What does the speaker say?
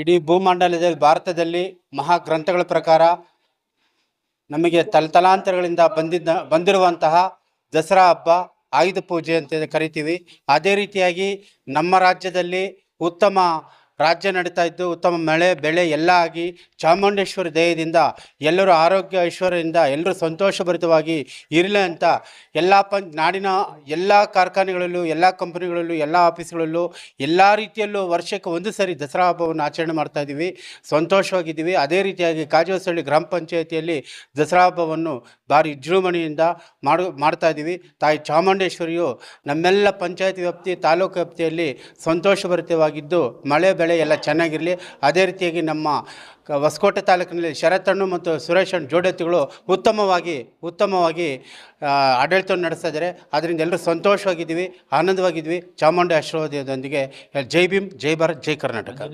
ಇಡೀ ಭೂಮಂಡಲದಲ್ಲಿ ಭಾರತದಲ್ಲಿ ಮಹಾಗ್ರಂಥಗಳ ಪ್ರಕಾರ ನಮಗೆ ತಲತಲಾಂತರಗಳಿಂದ ಬಂದಿದ್ದ, ಬಂದಿರುವಂತಹ ದಸರಾ ಹಬ್ಬ, ಆಯುಧ ಪೂಜೆ ಅಂತ ಕರಿತೀವಿ. ಅದೇ ರೀತಿಯಾಗಿ ನಮ್ಮ ರಾಜ್ಯದಲ್ಲಿ ಉತ್ತಮ ರಾಜ್ಯ ನಡೀತಾ ಇದ್ದು ಉತ್ತಮ ಮಳೆ, ಬೆಳೆ ಎಲ್ಲ ಆಗಿ ಚಾಮುಂಡೇಶ್ವರಿ ದೇಹದಿಂದ ಎಲ್ಲರೂ ಆರೋಗ್ಯ, ಐಶ್ವರ್ಯದಿಂದ ಎಲ್ಲರೂ ಸಂತೋಷಭರಿತವಾಗಿ ಇರಲಿ ಅಂತ ಎಲ್ಲ ನಾಡಿನ ಎಲ್ಲ ಕಾರ್ಖಾನೆಗಳಲ್ಲೂ, ಎಲ್ಲ ಕಂಪನಿಗಳಲ್ಲೂ, ಎಲ್ಲ ಆಫೀಸ್ಗಳಲ್ಲೂ ಎಲ್ಲ ರೀತಿಯಲ್ಲೂ ವರ್ಷಕ್ಕೆ ಒಂದು ಸರಿ ದಸರಾ ಹಬ್ಬವನ್ನು ಆಚರಣೆ ಮಾಡ್ತಾ ಇದ್ದೀವಿ. ಸಂತೋಷವಾಗಿದ್ದೀವಿ. ಅದೇ ರೀತಿಯಾಗಿ ಕಾಜುವಸಳ್ಳಿ ಗ್ರಾಮ ಪಂಚಾಯತಿಯಲ್ಲಿ ದಸರಾ ಹಬ್ಬವನ್ನು ಭಾರಿ ವಿಜೃಂಭಣೆಯಿಂದ ಮಾಡು, ಮಾಡ್ತಾ ಇದ್ದೀವಿ. ತಾಯಿ ಚಾಮುಂಡೇಶ್ವರಿಯು ನಮ್ಮೆಲ್ಲ ಪಂಚಾಯತ್ ವ್ಯಾಪ್ತಿ, ತಾಲೂಕು ವ್ಯಾಪ್ತಿಯಲ್ಲಿ ಸಂತೋಷಭರಿತವಾಗಿದ್ದು ಮಳೆ ಎಲ್ಲ ಚೆನ್ನಾಗಿರಲಿ. ಅದೇ ರೀತಿಯಾಗಿ ನಮ್ಮ ಹೊಸಕೋಟೆ ತಾಲೂಕಿನಲ್ಲಿ ಶರತಣ್ಣು ಮತ್ತು ಸುರೇಶ್ ಅಣ್ಣ ಜೋಡೆತ್ತುಗಳು ಉತ್ತಮವಾಗಿ ಉತ್ತಮವಾಗಿ ಆಡಳಿತವನ್ನು ನಡೆಸ್ತಾ ಅದರಿಂದ ಎಲ್ಲರೂ ಸಂತೋಷವಾಗಿದ್ದೀವಿ ಆನಂದವಾಗಿದ್ವಿ ಚಾಮುಂಡಿ ಆಶೀರ್ವಾದದೊಂದಿಗೆ, ಜೈ ಭೀಮ್, ಜೈ ಭಾರತ್, ಜೈ ಕರ್ನಾಟಕ.